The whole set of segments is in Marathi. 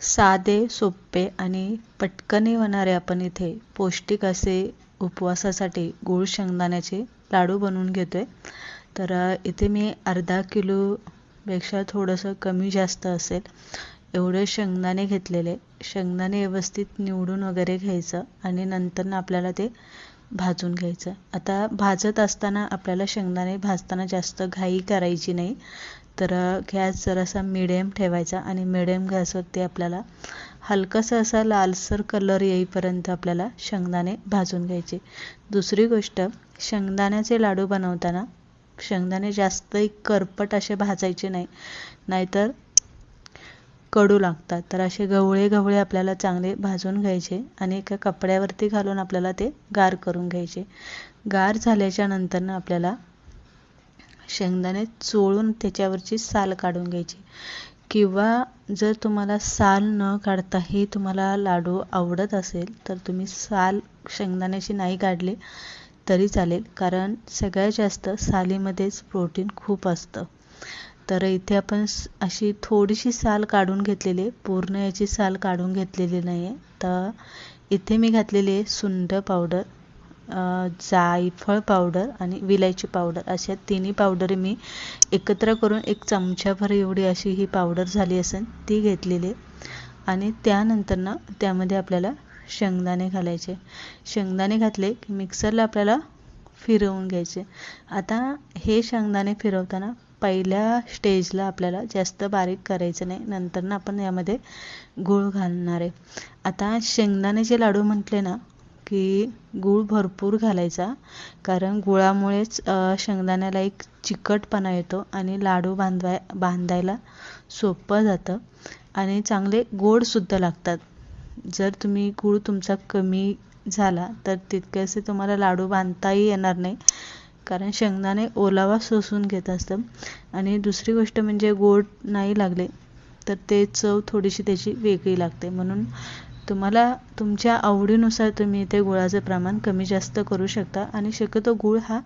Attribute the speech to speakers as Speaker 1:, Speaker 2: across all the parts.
Speaker 1: साधे सोपे आणि पटकने होणारे आपण इथे पौष्टिक असे उपवासासाठी गूळ शेंगदाण्याचे लाडू बनवून घेतो आहे तर इथे मी अर्धा किलोपेक्षा थोडंसं कमी जास्त असेल. एवढे शेंगदाणे घेतलेले. शेंगदाणे व्यवस्थित निवडून वगैरे घ्यायचं आणि नंतर आपल्याला ते भाजून घ्यायचं. आता भाजत असताना आपल्याला शेंगदाणे भाजताना जास्त घाई करायची नाही. तर गॅस जरासा मिडियम ठेवायचा आणि मिडियम गॅसवरती आपल्याला हलकासा असा लालसर कलर येईपर्यंत आपल्याला शेंगदाणे भाजून घ्यायचे. दुसरी गोष्ट शेंगदाण्याचे लाडू बनवताना शेंगदाणे जास्त करपट असे भाजायचे नाही. नाहीतर कडू लागतात. तर असे गवळे गवळे आपल्याला चांगले भाजून घ्यायचे आणि एका कपड्यावरती घालून आपल्याला ते गार करून घ्यायचे. गार झाल्याच्या नंतरनं आपल्याला शेंगदाणे चोळून त्याच्यावरची साल काढून घ्यायची. किंवा जर तुम्हाला साल न काढताही तुम्हाला लाडू आवडत असेल तर तुम्ही साल शेंगदाण्याची नाही काढली तरी चालेल. कारण सगळ्यात जास्त सालीमध्येच प्रोटीन खूप असतं. तर इथे आपण अशी थोडीशी साल काढून घेतलेली पूर्ण याची साल काढून घेतलेली नाही आहे तर इथे मी घातलेली आहे सुंड पावडर जायफळ पावडर आणि विलायची पावडर. अशा तिन्ही पावडर मी एकत्र करून एक चमच्याभर एवढी अशी ही पावडर झाली असेल ती घेतलेली आणि त्यानंतर ना त्यामध्ये आपल्याला शेंगदाणे घालायचे. शेंगदाणे घातले की मिक्सरला आपल्याला फिरवून घ्यायचे. आता हे शेंगदाणे फिरवताना पहिल्या स्टेजला आपल्याला जास्त बारीक करायचं नाही. नंतर ना आपण यामध्ये गूळ घालणार आहे. आता शेंगदाण्याचे लाडू म्हटले ना की गूळ भरपूर घालायचा. कारण गुळामुळेच शेंगदाण्याला एक चिकटपणा येतो आणि लाडू बांधवाय बांधायला सोपं जातं. आणि चांगले गोडसुद्धा लागतात. जर तुम्ही गूळ तुमचा कमी झाला तर तितकेसे तुम्हाला लाडू बांधताही येणार नाही. कारण शेंगदाणे ओलावा शोषून घेत असतं. आणि दुसरी गोष्ट म्हणजे गोड नाही लागले तर ते चव थोडीशी त्याची वेगळी लागते. म्हणून तुम्हाला तुमच्या आवडीनुसार तुम्ही इथे गुळाचं प्रमाण कमी जास्त करू शकता. आणि शक्यतो गूळ हा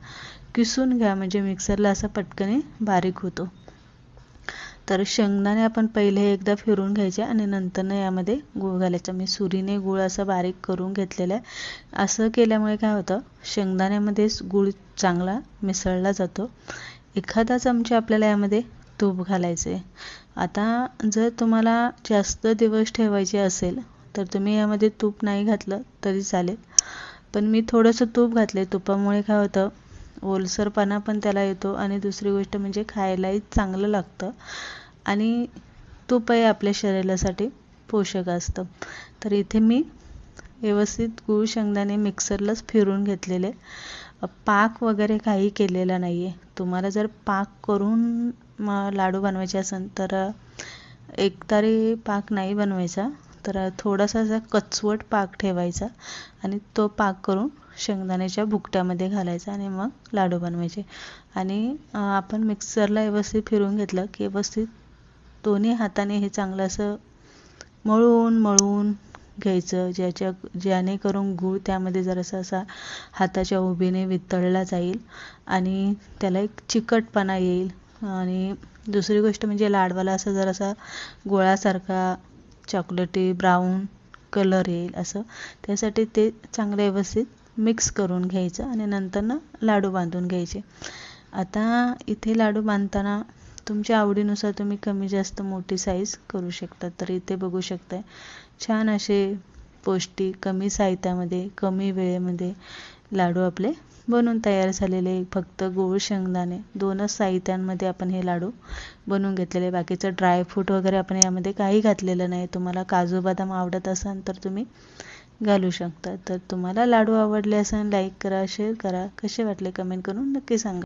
Speaker 1: किसून घ्या म्हणजे मिक्सरला असा पटकने बारीक होतो. तर शेंगदाणे आपण पहिले एकदा फिरून घ्यायचे आणि नंतरनं यामध्ये गूळ घालायचा. मी सुरीने गूळ असं बारीक करून घेतलेलं आहे. असं केल्यामुळे काय होतं? शेंगदाण्यामध्येच गूळ चांगला मिसळला जातो. एखादा चमचा आपल्याला यामध्ये तूप घालायचे आता जर तुम्हाला जास्त दिवस ठेवायचे असेल तर तुम्ही यामध्ये तूप नाही घातलं तरी चालेल. पण मी थोडंसं तूप घातले तुपामुळे काय होतं? ओलसरपणा पण त्याला येतो आणि दुसरी गोष्ट म्हणजे खायलाही चांगलं लागतं. आणि तूपही आपल्या शरीरासाठी पोषक असतं. तर इथे मी व्यवस्थित गूळ शेंगदाणे मिक्सरलाच फिरून घेतलेले. पाक वगैरे काही केलेला नाही आहे तुम्हाला जर पाक करून लाडू बनवायचे असेल तर एक तरी पाक नाही बनवायचा. तर थोडासा असा कचवट पाक ठेवायचा आणि तो पाक करून शेंगदाण्याच्या भुकट्यामध्ये घालायचा आणि मग लाडू बनवायचे. आणि आपण मिक्सरला व्यवस्थित फिरून घेतलं की व्यवस्थित दोन्ही हाताने हे चांगलं असं मळून मळून घ्यायचं. ज्याच्या जेणेकरून गूळ त्यामध्ये जरासा असा हाताच्या उभीने वितळला जाईल आणि त्याला एक चिकटपणा येईल. आणि दुसरी गोष्ट म्हणजे लाडवाला असं जरासा गोळासारखा चॉकलेटी ब्राऊन कलर येईल असं. त्यासाठी ते चांगलं व्यवस्थित मिक्स करून घ्यायचं आणि नंतर लाडू बांधून घ्यायचे. आता इथे लाडू बांधताना तुमच्या आवडीनुसार तुम्ही कमी जास्त मोठी साईज करू शकता. तर इथे बघू शकताय छान असे पौष्टिक कमी साहित्यामध्ये कमी वेळेमध्ये लाडू आपले बनून तयार झालेले फक्त गोळ शेंगदाणे दोनच साहित्यांमध्ये आपण हे लाडू बनवून घेतलेले. बाकीचं ड्रायफ्रूट वगैरे आपण यामध्ये काही घातलेलं नाही. तुम्हाला काजू बदाम आवडत असेल तर तुम्ही घालू शकता. तर तुम्हाला लाडू आवडले असेल लाईक करा शेअर करा. कसे वाटले कमेंट करून नक्की सांगा.